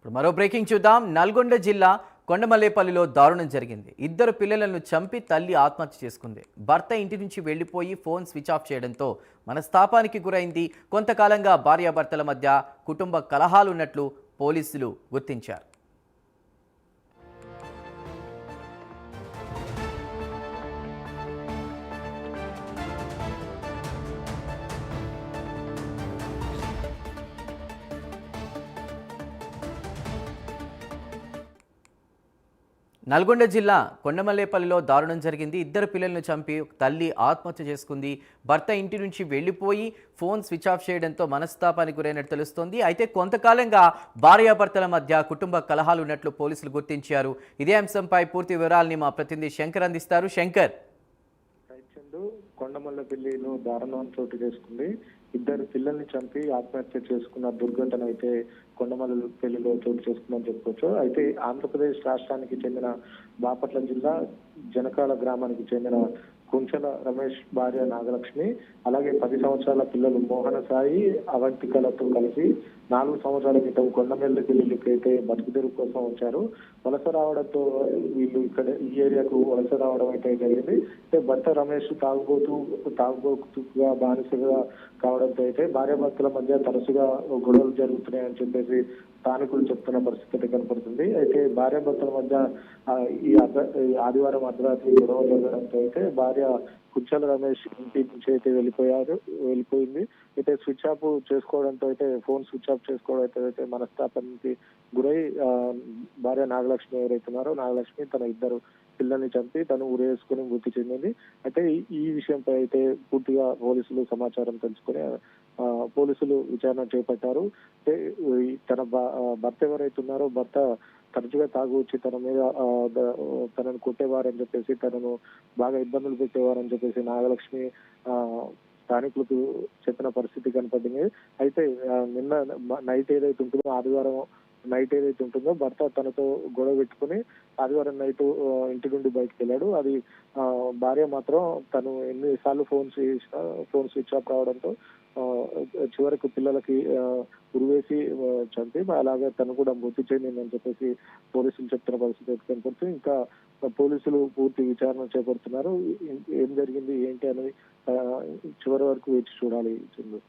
ఇప్పుడు మరో బ్రేకింగ్ చూద్దాం. నల్గొండ జిల్లా కొండమల్లేపల్లిలో దారుణం జరిగింది. ఇద్దరు పిల్లలను చంపి తల్లి ఆత్మహత్య చేసుకుంది. భర్త ఇంటి నుంచి వెళ్ళిపోయి ఫోన్ స్విచ్ ఆఫ్ చేయడంతో మనస్తాపానికి గురైంది. కొంతకాలంగా భార్యాభర్తల మధ్య కుటుంబ కలహాలున్నట్లు పోలీసులు గుర్తించారు. నల్గొండ జిల్లా కొండమల్లేపల్లిలో దారుణం జరిగింది. ఇద్దరు పిల్లలను చంపి తల్లి ఆత్మహత్య చేసుకుంది. భర్త ఇంటి నుంచి వెళ్ళిపోయి ఫోన్ స్విచ్ ఆఫ్ చేయడంతో మనస్తాపానికి గురైనట్టు తెలుస్తోంది. అయితే కొంతకాలంగా భార్యాభర్తల మధ్య కుటుంబ కలహాలు ఉన్నట్లు పోలీసులు గుర్తించారు. ఇదే అంశంపై పూర్తి వివరాలని మా ప్రతినిధి శంకర్ అందిస్తారు. శంకర్. కొండమల్ల కొండమల్లపల్లిలో దారుణం చోటు చేసుకుంది. ఇద్దరు పిల్లల్ని చంపి ఆత్మహత్య చేసుకున్న దుర్ఘటన అయితే కొండమల్లపల్లిలో చోటు చేసుకుందని చెప్పుకోవచ్చు. అయితే ఆంధ్రప్రదేశ్ రాష్ట్రానికి చెందిన బాపట్ల జిల్లా జనకాల గ్రామానికి చెందిన కుంచల రమేష్ భార్య నాగలక్ష్మి అలాగే పది సంవత్సరాల పిల్లలు మోహన సాయి అవంతికలతో కలిసి నాలుగు సంవత్సరాల క్రితం కొండమెల్లి పిల్లలకి అయితే బతుకుదెరువు కోసం వచ్చారు. వలస రావడంతో వీళ్ళు ఇక్కడ ఈ ఏరియాకు వలస రావడం అయితే జరిగింది. అయితే భర్త రమేష్ తాగుబోతూ తాగుబోతుగా బానిసగా కావడంతో అయితే భార్యాభర్తల మధ్య తరచుగా గొడవలు జరుగుతున్నాయని చెప్పేసి స్థానికులు చెప్తున్న పరిస్థితి అయితే కనపడుతుంది. అయితే భార్యాభర్తల మధ్య ఈ ఆదివారం అర్ధరాత్రి గొడవలు జరగడంతో అయితే భార్య కుచ్చల రమేష్ ఇంటి నుంచి అయితే వెళ్ళిపోయారు వెళ్ళిపోయింది. అయితే స్విచ్ ఆఫ్ చేసుకోవడంతో అయితే ఫోన్ స్విచ్ ఆఫ్ చేసుకోవడంతో అయితే మనస్తాపానికి గురై భార్య నాగలక్ష్మి ఎవరైతున్నారో నాగలక్ష్మి తన ఇద్దరు పిల్లల్ని చంపి తను ఉరేసుకుని మృతి చెందింది. అయితే ఈ- విషయంపై అయితే పూర్తిగా పోలీసులు సమాచారం తెలుసుకుని పోలీసులు విచారణ చేపట్టారు. అయితే తన భర్త ఎవరైతే ఉన్నారో భర్త తరచుగా తాగు వచ్చి తన మీద తనను కొట్టేవారని చెప్పేసి తనను బాగా ఇబ్బందులు పెట్టేవారని చెప్పేసి నాగలక్ష్మి ఆ స్థానికులకు చెప్పిన పరిస్థితి కనపడింది. అయితే నిన్న నైట్ ఏదైతే ఉంటుందో ఆదివారం నైట్ ఏదైతే ఉంటుందో భర్త తనతో గొడవ పెట్టుకుని ఆదివారం నైట్ ఇంటి నుండి బయటకు వెళ్ళాడు అది భార్య మాత్రం తను ఎన్నిసార్లు ఫోన్ ఫోన్ స్విచ్ ఆఫ్ రావడంతో చివరకు పిల్లలకి ఉరివేసి చంపి అలాగే తను కూడా మృతి చెందిందని చెప్పేసి పోలీసులు చెప్తున్న పరిస్థితి కనపడుతూ ఇంకా పోలీసులు పూర్తి విచారణ చేపడుతున్నారు. ఏం- జరిగింది ఏంటి అనేది చివరి వరకు వేచి చూడాలి. Chandu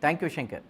thank you Shankar